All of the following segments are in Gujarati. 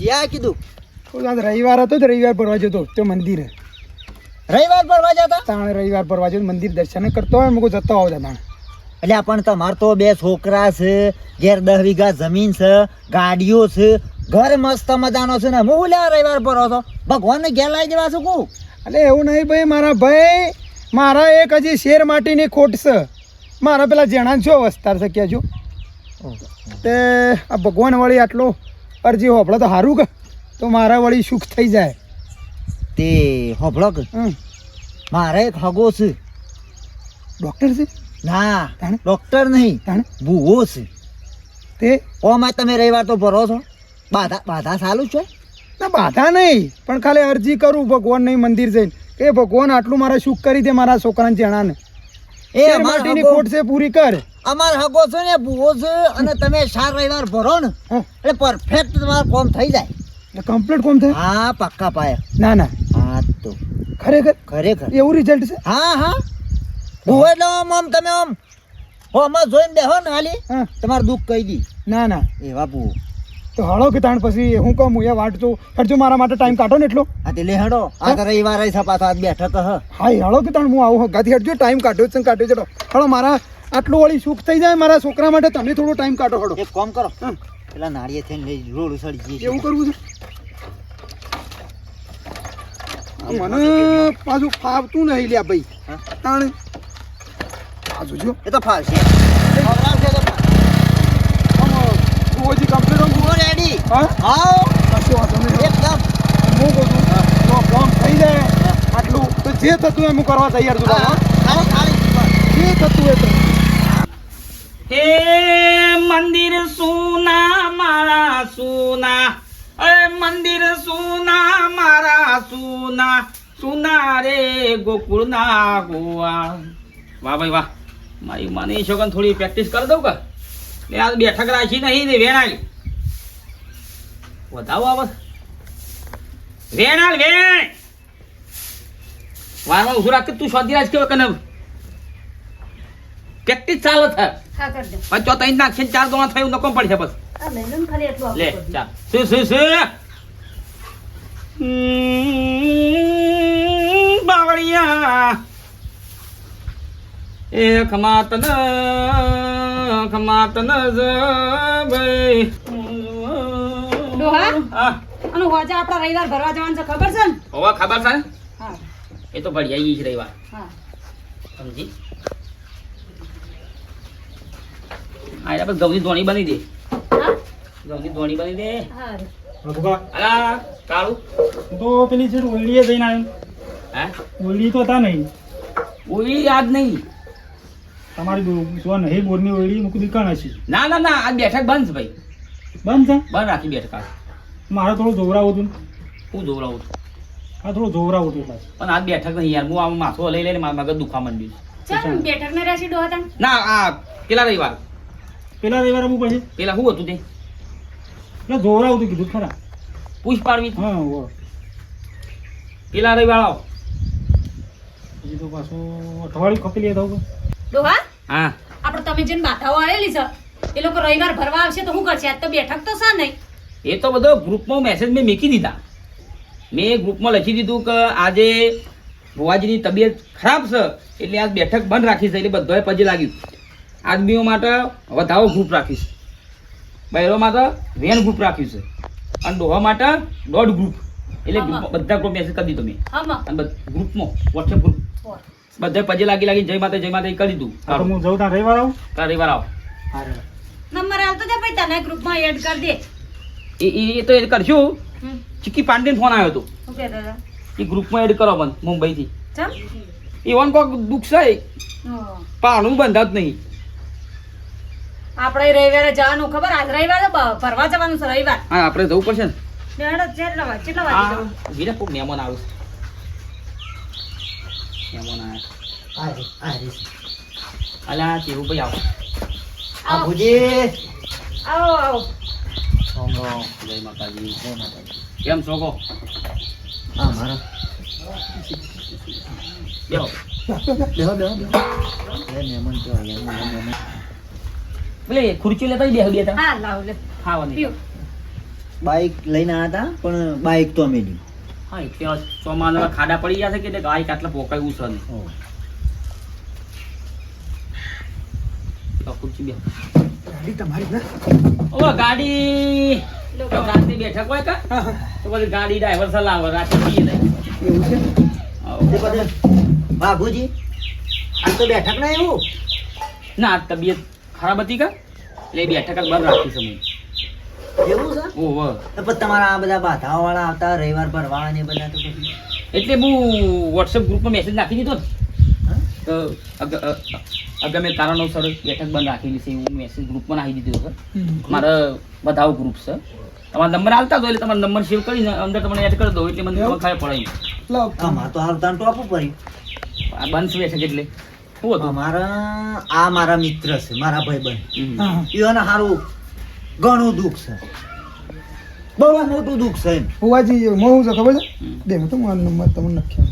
જ્યાં કીધું. તો આજ રવિવાર હતો જ રવિવાર ભરવા જતો તો મંદિરે. રવિવાર ભરવા જતા? તાણે રવિવાર ભરવા જતો મંદિર દર્શન કરતો હોય મુકો જતો આવતા તાણે. એટલે પણ તમાર તો બે છોકરા છે ઘેર દસ વીઘા જમીન છે ગાડીઓ છે ઘર મસ્ત મજાનો છે ને. હું લ્યા રવિવાર ભરો છો. ભગવાનને ઘેર લાવી દેવા છું કું એટલે એવું નહીં ભાઈ મારા ભાઈ મારા એક હજી શેર માટીની ખોટ છે. મારા પેલા જેણા છો વસ્તાર છે કહેજો. તે આ ભગવાન વળી આટલો અરજી હોભળો તો સારું કે. તો મારા વળી સુખ થઈ જાય. તે હોભળો કે. મારે એક હગો છે. ડૉક્ટર છે? ના? ડોક્ટર નહીં ભૂવો છે. તે? ઓમાં તમે રવિવાર તો ભરો છો. બાધા બાધા સારું છે? ના બાધા નહીં. પણ ખાલી અરજી કરું ભગવાન નહીં મંદિર જઈને. એ ભગવાન આટલું મારા સુખ કરી દે મારા છોકરાને જણાને. એ માટીની કોટ છે પૂરી કર. અમાર હગો છે ને ભૂવો છે અને તમે ચાર રવિવાર ભરો ને હા. એટલે પરફેક્ટ તમારું કોમ થઈ જાય. કમ્પ્લીટ કોમ થાય? હા પાક્કા પાયા. ના ના. હા તો. ખરેખર? ખરેખર. એવું રિઝલ્ટ છે? હા હા. ભૂવો એટલે આમ આમ તમે આમ. હોમાં જોઈને બેહો ને હાલી. હા. તમારું દુઃખ કહી દી. ના ના. એવા ભૂવો. તો હળો કે તાણ પછી હું કહું હું એ વાટ જો હટજો મારા માટે ટાઈમ કાઢો ને એટલો. હા તે લેહડો આ તો રવિવાર છે પાછો આજ બેઠક હ. હા હળો કે તાણ હું આવું હગાથી હટજો ટાઈમ કાઢ્યો છે કાઢ્યો છે. હળો મારા આટલું વળી સુખ થઈ જાય મારા છોકરા માટે તમે થોડો ટાઈમ કાઢો હડો એક કામ કરો. પેલા નાળિયેર થઈને લઈ રોડ ઉસળી જઈએ એવું કરવું છે? મને પાછું ફાવતું નહીં લ્યા ભાઈ. હા? તાણ. પાછું જો એ તો ફાવશે. હજી કમ્પ્લીટ ભૂવો રેડી હા? આવો કશો વાંધો નહીં. એકદમ. હું કહું છું કામ થઈ જાય આટલું તો જે થતું એમ કરવા તૈયાર છું હા. ખાલી જે થતું તો હે મંદિર સુના, મારા સુના. અરે મંદિર સુના, મારા સુના. સુના રે ગોકુળના ગોવા. વાહ ભાઈ વાહ. મારી મને છોકન થોડી પ્રેક્ટિસ કરી દઉં કા? એટલે આ બેઠક રાખી નહીં ને વેણાલ. વધાવો આવત વેણાલ, વેણ. વારમાં ઉભું રાખ તું શોધી રાખ કેવો કનવ પ્રેક્ટિસ ચાલે થાય હા કરી દો પણ ચો તઈ નાખશે ચાર દોણા થયું નકમ પડશે બસ. લે ચાલ. શું શું હમ, બાવળિયા. એ ખમાતન ખમાતન જ ભાઈ. ડોહા? હા. અને હોજે આપણા રવિવાર ભરવા જવાનું છે ખબર છે ને? હોવા ખબર છે? હા. એ તો ભળી ઈ જ રવિવાર. હા. સમજી? આ એટલે બસ ઘઉંની ધોણી બની દે. હા? ઘઉંની ધોણી બની દે. હા અલા કાળું. તો પેલી છે ઓલડીએ જઈને આવ્યો હે? ઓલડી તો હતા નહીં. ઓલી યાદ નહીં. તમારી જો નહીં બોરની ઓલડી મૂકી દુકાન હશે? ના ના ના આ બેઠક બંધ છે ભાઈ. બંધ છે? બંધ રાખી બેઠક આ. મારે થોડું જોવરાવું હતું હું જોવરાવું છું. આ થોડું જોવરાવું હતું પણ આ બેઠક નહીં યાર હું આ માથો લઈ લઈને મારા મગજ દુખવા માંડ્યું ચાલ બેઠક ને રહેશે ડોહા ના. આ કેટલા રવિવાર. પેલા રવિવારે હું પછી પેલા શું હતું તે? એટલે જોવરાવું હતું કીધું ખરા. પૂછ પાડવી. હા હો પેલા રવિવાર આવો. પછી તો પાછું અઠવાડિયું ખપી લે તો ડોહા હા. આપણે તમે જેને બાધાઓ આવેલી છે એ લોકો રવિવાર ભરવા આવશે તો શું કરશે? આજ તો બેઠક તો છે નહીં. એ તો બધો ગ્રુપમાં મેસેજ મેં મૂકી દીધા. મેં ગ્રુપમાં લખી દીધું કે આજે ભુવાજીની તબિયત ખરાબ છે એટલે આજ બેઠક બંધ રાખી છે એટલે બધાએ પજે લાગ્યું. આદમીઓ માટે વધાવો ગ્રુપ રાખીશ. બહેરો માટે વેન ગ્રુપ રાખ્યું છે. અને ડોહા માટે દોઢ ગ્રુપ એટલે બધા ગ્રુપ મેસેજ કરી દીધો મેં. અને ગ્રુપમાં વોટ્સએપ ગ્રુપ બધા પજે લાગી લાગી જય માતા જય માતા એ કરી દીધું. હું જઉં ત્યાં રવિવાર આવું? ત્યાં રવિવાર આવો. નંબર આવતો છે ભાઈ તને ગ્રુપમાં એડ કરી દે. એ એ- તો એડ કરશું ચિક્કી ચીકી પાંડે ફોન આવ્યો હતો એ ગ્રુપમાં એડ કરો મને મુંબઈથી. એ એવન કોક દુઃખ છે. પાણું બંધાત જ નહીં. આપણે રવિવારે જવાનું ખબર? આજ રવિવારે બ- ફરવા જવાનું છે રવિવાર. હા આપણે જવું પડશે ને. બે હેડો, કેટલા વાગે કેટલા વાગે જવું. વીરા કોઈ મહેમાન આવે મહેમાન આવ્યા આ રે, અલા કેવું ભાઈ આવો? આવો. આવો રામ. જય માતાજી જય માતાજી. કેમ છો હા મારા. બેહો. બેહો બેહો બેહો. મહેમાન તો આવ્યા મહેમાન મહેમાન. પેલે ખુરચી લેતા બે બે હા લાવ લે. ખાવાની. બાઈક લઈને આવ્યા હતા પણ બાઈક તો અમે હા એટલે ચોમાસામાં ખાડા પડી ગયા છે કે એટલે આટલા પોકાયું છે નહીં ખુરચી બે ગાડી તમારી ના ઓ ગાડી. રાતે બેઠક હોય કા. તો પછી ગાડી ડ્રાઈવર સલાહ રાતે પીએ એવું છે? બાબુજી આ તો બેઠક ના એવું ના તબિયત ખરાબ હતી કા એટલે એ બેઠક જ બંધ રાખી છે એવું છે ઓહો તો પછી તમારા આ બધા બાધાઓ વાળા આવતા રવિવાર ને બધા તો એટલે હું વોટ્સએપ ગ્રુપમાં મેસેજ નાખી દીધો? તો અગ- કારણો સર બેઠક બંધ રાખેલી છે હું મેસેજ ગ્રુપમાં નાખી દીધો સર. મારે બધાઓ ગ્રુપ છે તમારો નંબર આવતા હોય એટલે તમારો નંબર સેવ કરીને અંદર તમને એડ કરી દો એટલે મને? ખબર પડે એમ. લાવ. તો હાલ તાન ટોપું પડ્યું આ બંધ છે બેઠક એટલે હતું? આ મારા મિત્ર છે મારા ભાઈબંધ. હા, હા. એને સારું ઘણું દુઃખ છે. બહુ મોટું દુઃખ છે હોવાજી હું છે ખબર છે. બે તો મારો નંબર તમને નખ્યો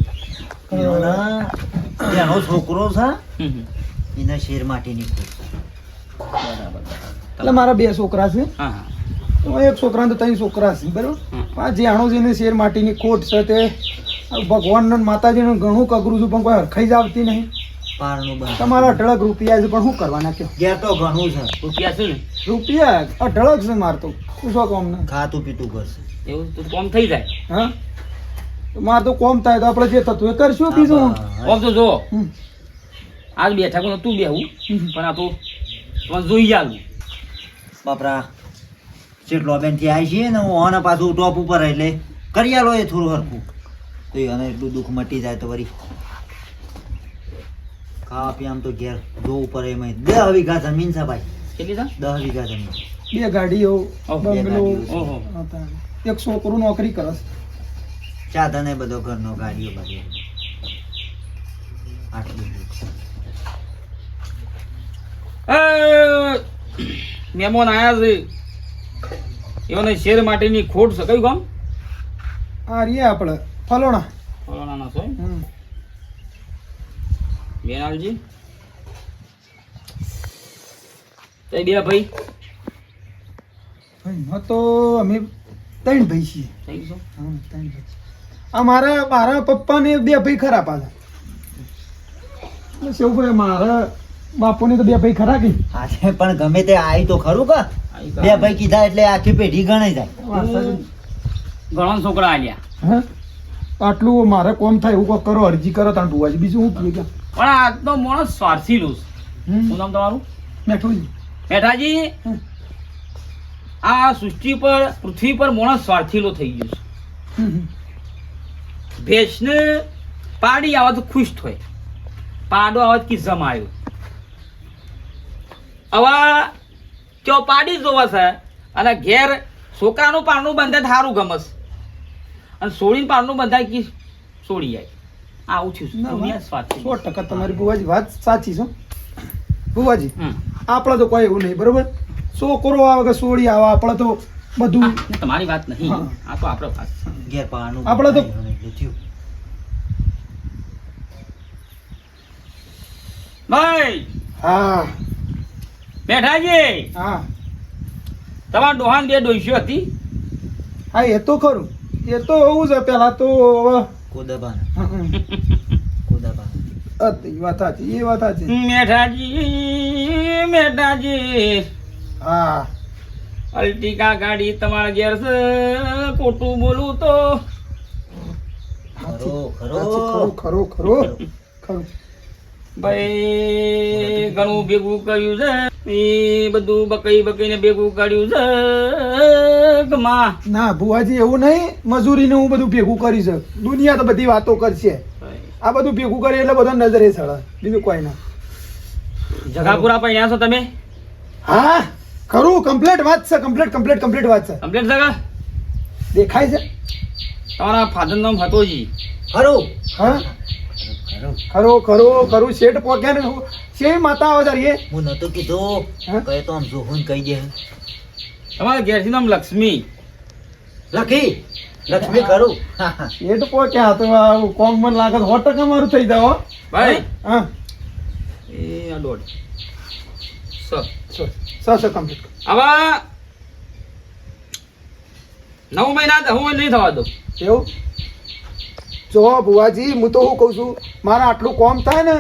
એને છોકરો છે. એને શેર માટીની ખોટ બરાબર એટલે મારા બે છોકરા છે. તો એક છોકરા તો ત્રણ છોકરા છે બરાબર? આ જાણો છે ને શેર માટીની ખોટ છે તે ભગવાન માતાજીનું ઘણું કગરું છું પણ કોઈ હરખાઈ જ આવતી નહીં. તમારા અઢળક રૂપિયા છે પણ શું કરવાના કયો ઘેર તો ઘણું છે. રૂપિયા છે ને? રૂપિયા? અઢળક છે મારતો શું શો કોમ ને ખાતું પીતું કરશે એવું? તો કોમ થઈ જાય. હા? માર તો કોમ થાય તો આપણે જે થતું એ કરશું બીજું. કોમ તો જો. આજ બેઠક તું બેહું. પણ આ તો જોઈ જાવ બાપરા ચેટલો બેનથી આવી છીએ ને હું આને પાછું ટોપ ઉપર એટલે કરી આલો એ થોડું હરખું. તો એને એટલું દુઃખ મટી જાય તો વળી. ખાવા પીવામાં તો ઘેર જોવું પડે એમાં દસ વીઘા જમીન છે ભાઈ. કેટલી છે? દસ વીઘા જમીન. બે ગાડીઓ બંગલો ઓહો. એક છોકરું નોકરી કરે છે. ચાધન એ બધો ઘરનો ગાડીઓ બધો. આટલી મહેમાન આયા છે. એઓને શેર માટેની ખોટ છે. કયું કામ આ રીએ આપણે ફલોણા. ફલાણાના છે. બેનાલજી તે બે ભાઈ. ભાઈ, તો અમે ત્રણ ભાઈ છીએ. થઈ ગયું હા, ત્રણ ભાઈ. આ મારા મારા પપ્પા ને બે ભાઈ ખરા પાછા. શિવભાઈ મારા બાપુની તો બે ભાઈ ખરા કે? હા છે પણ ગમે તે આવી તો ખરું કે? બે ભાઈ કીધા એટલે આખી પેઢી ગણાઈ જાય. ઘણા છોકરા આલ્યા. હે? આટલું મારે કોમ થાય એવું કોક કરો અરજી કરો તાણ ભુવાજી બીજું હું કે પણ આજનો માણસ સ્વાર્થી લો શું નામ તમારું? મેઠુજી મેઠાજી આ સૃષ્ટિ પર પૃથ્વી પર માણસ સ્વાર્થીલો થઈ ગયો છે. ભેંસને પાડી આવે તો ખુશ થાય. પાડો આવે કિસ્સામાં આવ્યો. હવે ચો પાડી જોવા છે અને ઘેર છોકરાનું પારનું બંધાય સારું ગમસ અને સોળીનું પારણું બંધાય કે સોળી જાય. આવું થયું છે. સો ટકા તમારી ભુવાજી વાત સાચી છે. ભુવાજી આપણે તો કોઈ એવું નહીં બરોબર? છોકરો આવે કે સોળી આવે આપણે તો બધું તમારી વાત નહીં. હા. આ તો આપણે વાત છે. ઘેર પાવાનું આપણે તો-. ભાઈ! હા. બેઠાજી! હા. તમારા ડોહાન બે ડોઈશીઓ હતી? હા એ તો ખરું. એ તો હોવું છે. પેલા તો હવે કોદાબાના. હમ, હમ. વાત સાચી એ વાત સાચી. મેઠાજી મેઠાજી. હા. અલ્ટિકા ગાડી તમારા ઘેર છે ખોટું બોલું તો. ખરો ખરો. ખરો ખરો ખરો. ખરું. ખરું. ભાઈ ઘણું ભેગું કર્યું છે. એ બધું બકઈ બકઈને ભેગું કર્યું છે ના ભુવાજી એવું નહીં. મજૂરીને હું બધું ભેગું કરી છે. દુનિયા તો બધી વાતો કરશે. આ બધું ભેગું કરી એટલે બધા નજરે ચડે બીજું કોઈ ના. જગાપુરા પૈયા છો તમે? હા ખરું કમ્પ્લેટ વાત છે કમ્પ્લેટ કમ્પ્લેટ કમ્પ્લીટ વાત છે. કમ્પ્લેટ જગા. દેખાય છે? તમારા ફાધર નામ હતોજી ખરું હા? ખરું. ખરો ખરો શેઠ પોક્યા ને શે માતા આવે તારી એ હું નતો કીધું. હા? કહે તો આમ જોહું કહી દે. તમારા ઘેરથી નામ લક્ષ્મી. લખી? લક્ષ્મી ખરું. શેઠ પોક્યા તો આ કોમ મને લાગે સો ટકા મારું થઈ જાવ ભાઈ. હા એ આ દોઢ સ. સો સ સો કમ્પ્લીટ આવા. નવ મહિના હું નહીં થવા દઉં. એવું? જો ભુવાજી હું તો શું કહું છું? મારા આટલું કોમ થાય ને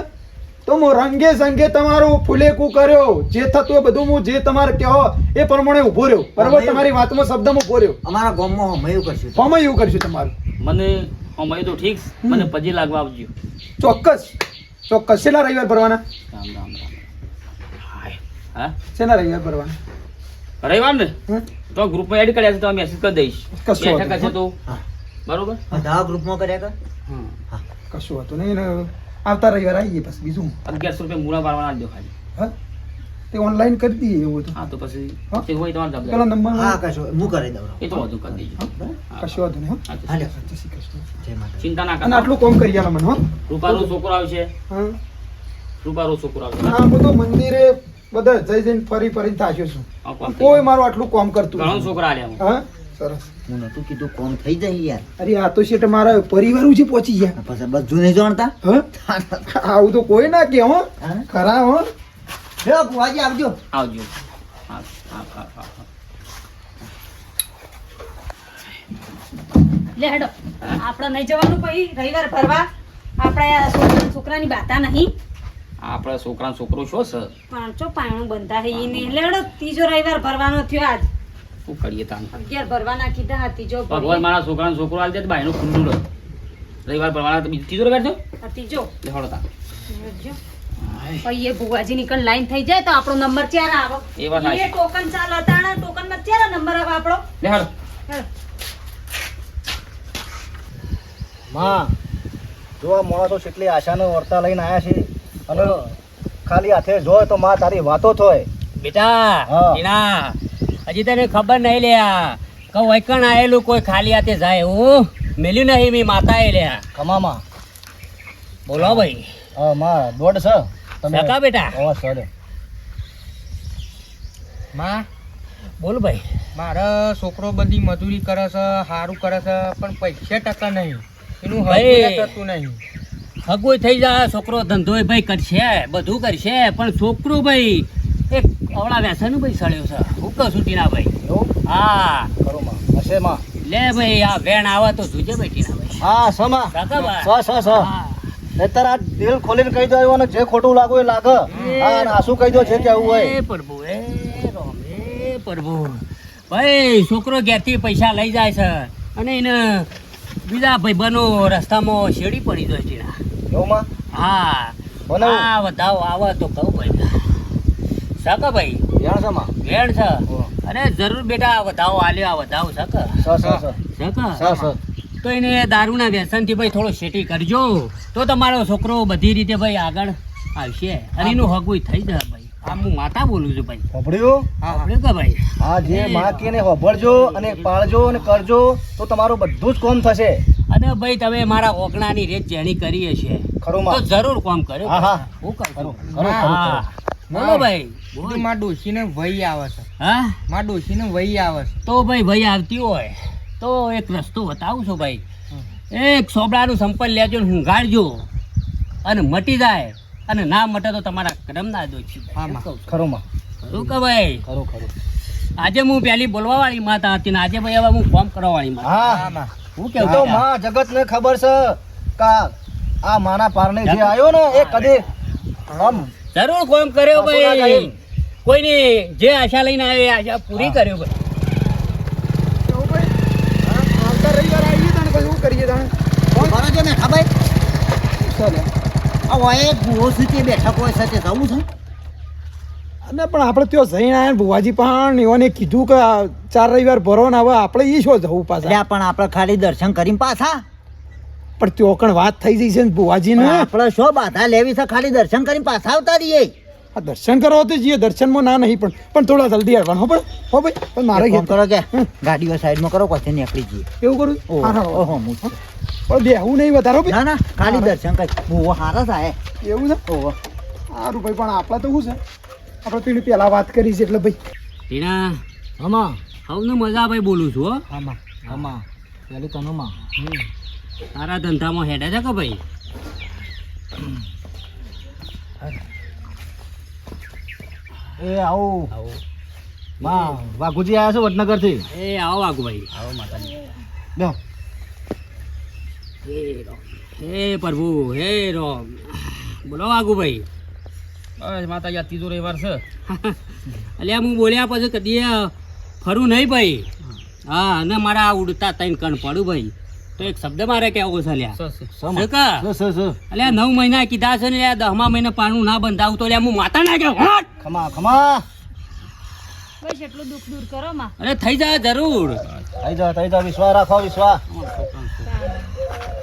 તો હું રંગે સંગે તમારું ફુલેકું કર્યો. જે થતું હોય બધું હું જે તમારે કહો એ પ્રમાણે ઊભો રહ્યો. બરાબર? તમારી વાતમાં શબ્દમાં ઊભો રહ્યો. અમારા ગામમાં હમયું કરશું. હમયું કરશું તમારું. મને અમારી તો ઠીક મને પછી લાગવા આવજો. ચોક્કસ. ચોક્કસ. છેલ્લા રવિવાર ભરવાના? રામ રામ રામ. હાય. હા? છેલ્લા રવિવાર ભરવાના? રવિવાર ને તો ગ્રુપમાં એડ કર્યા છે તો મેસેજ કરી દઈશ. બેઠક હશે તો. હા. બરોબર? બધા ગ્રુપમાં કર્યા કર. હા. કશું હતું નહીં આવતા રવિવાર આવીએ બસ બીજું. અગિયારસો રૂપિયા મૂળા પાડવાના આપજો ખાલી હા? તે ઓનલાઈન કરી દઈએ એવું તો. હા તો પછી? હોય તમારે પેલા નંબર હા કશો. હું કરી દઉં. એ તો વધુ કરી દેજો. નહીં હા, ચિંતા ના કરતા. આટલું કોમ કરી આલો મને હો? રૂપારો છોકરો આવશે. હા? રૂપારો છોકરો આવશે. હા હું તો મંદિરે બધા જઈ જઈને ફરી ફરીને થાક્યો છું. કોઈ મારું આટલું કોમ કરતું ઘણો છોકરા આલ્યા હું. હા સરસ. હું નતું કીધું કોમ થઈ જાય યાર. અરે આ તો શેઠ મારા પરિવાર જે પહોંચી ગયા. પછી બધું નહીં જાણતા? હા? આવું તો કોઈ ના કે હો? ખરા હો. લે બુવાજી આવજો. આવજો. હા હા હા હા. હા. લે હેડો. આપણે નહીં જવાનું પછી રવિવાર ફરવા આપણે છોકરા છોકરાની બાતા નહીં. આપણા છોકરા છોકરો છો છે પાંચો પાયણું બંધા હે ઈ ને ત્રીજો રવિવાર ભરવાનો થયો આજ. શું કરીએ તાન અગિયાર ભરવાના કીધા હતી જો ભગવાન. મારા છોકરાનો છોકરો આવી જાય તો ભાઈનું ખુલ્લું રહે રવિવાર ભરવાના તો બીજો ત્રીજો રવિવાર ત્રીજો લે હળો તાન એ ભુવાજી નીકળ લાઈન થઈ જાય તો આપણો નંબર ચાર આવો? એ વાત એ ટોકન ચાલ અતાણા ટોકનમાં ચાર નંબર આવે આપણો? લે માં જો આ માણસો કેટલી આશાનો વર્તા લઈને આયા છે. અને ખાલી હાથે જોય તો માં તારી વાતો થોય બેટા. હજી તને ખબર નહીં લ્યા. કહું વૈકણ આવેલું કોઈ ખાલી હાથે જાય હું મેલ્યું નહીં મી માતા એ લ્યા. ખમામાં બોલો ભાઈ. હા માં દોડ છે કા બેટા? ઓ સર. માં? બોલ ભાઈ. મારો છોકરો બધી મજૂરી કરે છે સારું કરે છે પણ પૈસા ટકા નહીં. એનું હવે થતું નહીં. હગુય થઈ જાય છોકરો ધંધોય ભાઈ કરશે બધું કરશે પણ છોકરો ભાઈ એક અવળા વ્યસન ભાઈ સળ્યો છે. હું કહું છું ભાઈ. હા. માં હશે માં લે ભાઈ આ વેણ આવે તો જોજે ભાઈ ટીના ભાઈ. હા સમા કાકા ભાઈ સ સ સ. નહીતર આ દિલ ખોલીને કહી દો અને જે ખોટું લાગો એ લાગે. હા આસુ કહી દો જે કેવું હોય. એ પ્રભુ એ રોમે પ્રભુ. ભાઈ છોકરો ઘેરથી પૈસા લઈ જાય છે અને એને બીજા ભાઈ બનો રસ્તામાં શેડી પડી જાય છે એવું માં? હા. હા વધાવ આવે તો કહું ભાઈ. સક ભાઈ? જાણ છે માં. વેણ છે. અને જરૂર બેટા વધાવો આલ્યો આ વધાવો સક સક તો એને દારૂના વ્યસનથી ભાઈ થોડો શેટી કરજો. તો તમારો છોકરો બધી રીતે ભાઈ આગળ આવશે. અને એનું હગુય થઈ જાય ભાઈ. આમ હું માતા બોલું છું ભાઈ. સાંભળ્યું આપણે કે ભાઈ? હા જે માં કે હોભળજો અને પાળજો અને કરજો તો તમારું બધું જ કોમ થશે. અને ભાઈ તમે મારા ઓગણાની રેત જેણી કરી હશે ખરું તો જરૂર કોમ કર્યો હા હા. હું કહું ખરું ખરું ખરું. બોલો ભાઈ. બોલ. માં ડોશીને વહી આવે છે. હા? માં ડોશીને વહી આવે છે. તો ભાઈ વહી આવતી હોય. તો એક રસ્તો બતાવું છું ભાઈ. એક સોબડાનું સંપલ લેજો ને હુંઘાડજો અને મટી જાય. અને ના મટે તો તમારા કરમ ના દો છે માં. ખરું માં. શું કે ભાઈ? ખરો ખરો. આજે હું પેલી બોલવા વાળી માતા હતી ને આજે ભાઈ હવે હું ફોર્મ કરવા વાળી માતા હા કેવું તો માં જગત ને ખબર છે કા આ માના પારણે જે આવ્યો ને એ કદી આમ જરૂર કોમ કર્યો ભાઈ. કોઈની જે આશા લઈને આવે એ આશા પૂરી કર્યો ભાઈ. અને પણ આપણે ત્યાં જઈને આવ્યા ભુવાજી પણ એઓને કીધું કે ચાર રવિવાર ભરો ને હવે આપણે ઈ શું જવું પાછા? પણ આપણે ખાલી દર્શન કરીને પાછા. પણ તો કણ વાત થઈ જઈ છે ને ભુવાજી ને આપણે શું બાધા લેવી છે? ખાલી દર્શન કરીને પાછા આવતા રહીએ. આ દર્શન કરવા તો જઈએ દર્શનમાં ના નહીં પણ પણ થોડા જલ્દી આવવાનું હો ભાઈ હો ભાઈ પણ મારે કેમ કરો કે ગાડીઓ સાઈડમાં કરો પછી નીકળી જઈએ. એવું કરું? ઓહો, હા. પણ બેહવું નહીં વધારો ભાઈ. ના ના ખાલી દર્શન કરી. ભૂવો હારા થાય એવું છે? ઓહો. સારું ભાઈ પણ આપણા તો શું છે? આપણે તો પહેલાં વાત કરી છે એટલે ભાઈ. ટીના આમાં હવને મજા ભાઈ બોલું છું હો. આમાં આમાં. પેલી કનુમાં તારા ધંધામાં હેડે છે કે ભાઈ? એ આવો. આવો. માં વાઘુજી આવ્યા છે વડનગરથી? એ આવો વાઘુભાઈ આવો માતાજી. બે હે પ્રભુ હે રામ. બોલો વાઘુભાઈ બસ માતાજી આ ત્રીજો રવિવાર છે. અલ્યા હું બોલ્યા પછી કદી ફરું નહીં ભાઈ. હા. અને મારા ઉડતા તૈન કણ પડું ભાઈ. તો એક શબ્દ મારે કેવો છે લ્યા. અલ્યા નવ મહિના કીધા છે ને લ્યા દહમા મહિને પાણું ના બંધાવું તો લ્યા હું માતા ના કે ખમા ખમા. બસ એટલું દુઃખ દૂર કરો માં. અરે થઈ જા જરૂર. થઈ જા થઈ જા વિશ્વાસ રાખો વિશ્વાસ.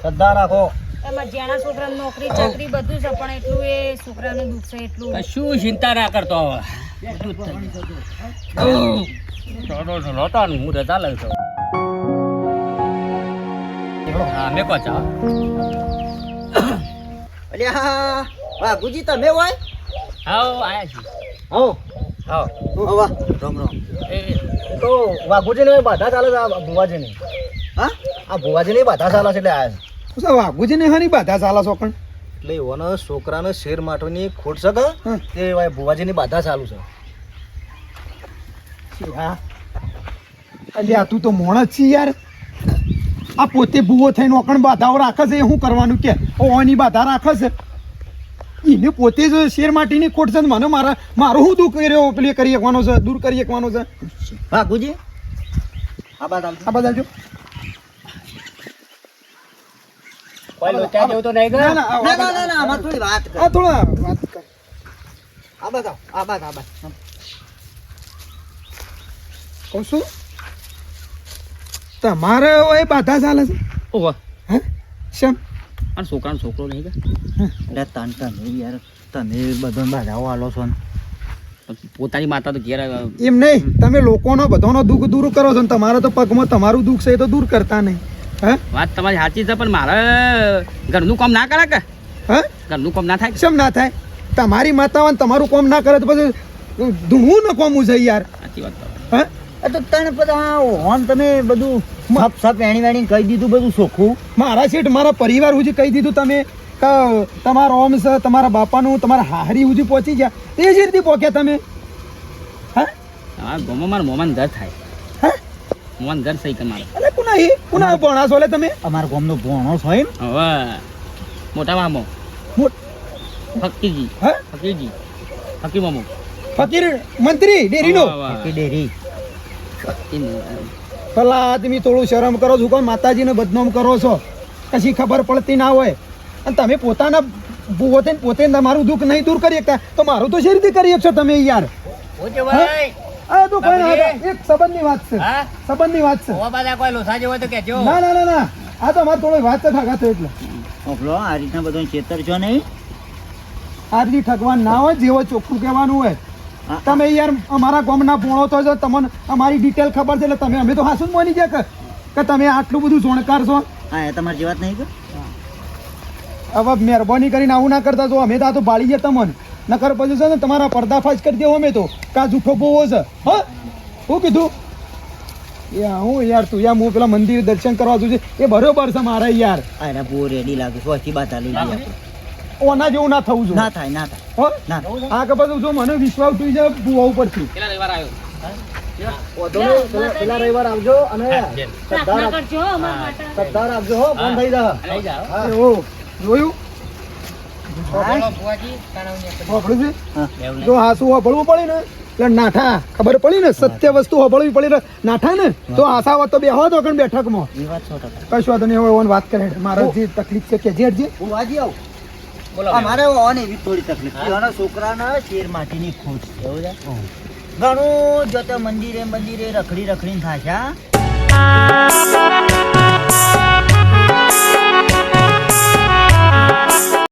શ્રદ્ધા રાખો. એમાં જેના છોકરાને નોકરી ચાકરી બધું છે પણ એટલું એ છોકરાનું દુઃખ છે એટલું. કશું ચિંતા ના કરતો હવે? હું રજા લઉં છું. હા મેં પચા અલ્યા વાઘુજી તમે હોય? આવો આયા છીએ. આવો આવો આવો, રામ રામ. એ તો વાઘુજીને બાધા ચાલે છે આ ભુવાજીની. હા? આ ભુવાજીની બાધા ચાલે છે એટલે આવ્યા છે. શું વાઘુજી ને હાની બાધા ચાલે છો પણ? એટલે એવાનો છોકરાને શેર માટવાની ખોટ છે કે. તે ભાઈ ભુવાજીની બાધા ચાલુ છે. હા અલ્યા તું તો મોણ જ છી યાર. આ પોતે ભૂવો થઈને ઓકણ બાધાઓ રાખે છે એ શું કરવાનું કે? ઓની બાધા રાખે છે. એને પોતે જ શેર માટીની ખોટ છે મને મારા મારું શું દુઃખ કર્યો? પેલી કરી શકવાનો છે દૂર કરી શકવાનો છે. બાપુજી? આ બાદ આ આ બાદ આ બાદ આ બાદ કહું છું? તમારે એ બાધા ચાલે છે? ઓહ. હે? શેમ? અને છોકરાનો છોકરો નહીં કે? એટલે તન તમે યાર. તમે બધાને બાધાઓ આલો છો પોતાની માતા તો ઘેર એમ નહીં. તમે લોકોનો બધાનો દુઃખ દૂર કરો છો ને તમારે તો પગમાં તમારું દુઃખ છે એ તો દૂર કરતા નહીં. હે? વાત તમારી સાચી છે પણ મારે ઘરનું કામ ના કરે કે? હે? ઘરનું કામ ના થાય કેમ ના થાય? તમારી માતા હોય તમારું કોમ ના કરે તો પછી ધૂણું ન કોમું છે યાર. સાચી વાત. હે? તો તને બધા હોન તમે બધું સપ સપ એણી વેણી કહી દીધું બધું સોખું. મારા શેઠ મારા પરિવાર સુધી કહી દીધું તમે તમારો ઓમ છે તમારા બાપાનું તમારા હાહરી સુધી પહોંચી ગયા. એ જ રીતે પહોંચ્યા તમે. હા? હા ગોમો મારા મોમાન ઘર થાય. હા? મોમાન ઘર સહી તમારે. અરે કુના હી કુના ભણા છો તમે. અમારા ગોમનો ભોણો છો એમ? હવે મોટા મામો. ફકીરજી. હા? ફકીરજી. ફકીર મામો. ફકીર મંત્રી ડેરીનો. કે ડેરી. ભલા તમે થોડું શરમ કરો છો કોણ માતાજીને બદનામ કરો છો. કશી ખબર પડતી ના હોય. અને તમે પોતાના પોતે પોતે તમારું દુઃખ નહીં દૂર કરી શકતા. તો મારું તો શી રીતે કરી શકશો તમે યાર? આ તો કોઈ ના એક સંબંધની વાત છે. હા? સંબંધની વાત છે. કોઈ લોસા જેવો તો ના ના ના ના. આ તો અમારે થોડી વાત તો ઠાકા એટલે. ઓફલો આ રીતના બધો છેતર છો નહીં? આ રીતે ઠગવાન ના હોય જેવો ચોખ્ખું કહેવાનું હોય. તમે યાર અમારા ગામના પોણો તો છો તમને અમારી ડિટેલ ખબર છે એટલે તમે અમે તો હાસું માની ગયા કે- તમે આટલું બધું જોણકાર છો. હા એ તમારી વાત નહીં કે હવે મહેરબાની કરીને આવું ના કરતા જો અમે તો આ તો ગયા તમને. નકર પછી છે ને તમારા પર્દાફાશ કરી દેવો અમે તો કા જૂઠો બોવો છે. હા? શું કીધું? યા હું યાર તું યાર હું પેલા મંદિર દર્શન કરવા છે. એ બરોબર છે મારે યાર. અરે બહુ રેડી લાગે છે. બાતા લઈ આપણે. ઓના જેવું ના થવું ના થાય ના થાય. હો? ના આ કે જો મને વિશ્વાસ ઉઠી જાય ભૂવા ઉપરથી. રવિવાર આવ્યો? પેલા- પેલા રવિવાર આવજો અને રાખજો હો ફોન થઈ જા. જોયું. જો હાસું હોભળવું પડે ને? એટલે નાઠા. ખબર પડી ને? સત્ય વસ્તુ હોભળવી પડી ને? નાઠા ને? તો આશા હોત તો બે હોત બેઠક બેઠકમાં. વાત કશું વાંધો નહીં વાત કરે. મારા જે તકલીફ છે કે જે હું આજે આવું. અમારે ઓન એવી થોડી તકલીફ છે. એના છોકરાના શેર માટીની ખોટ છે એવું છે? ઘણું જતો મંદિરે મંદિરે રખડી રખડીને થાય છે.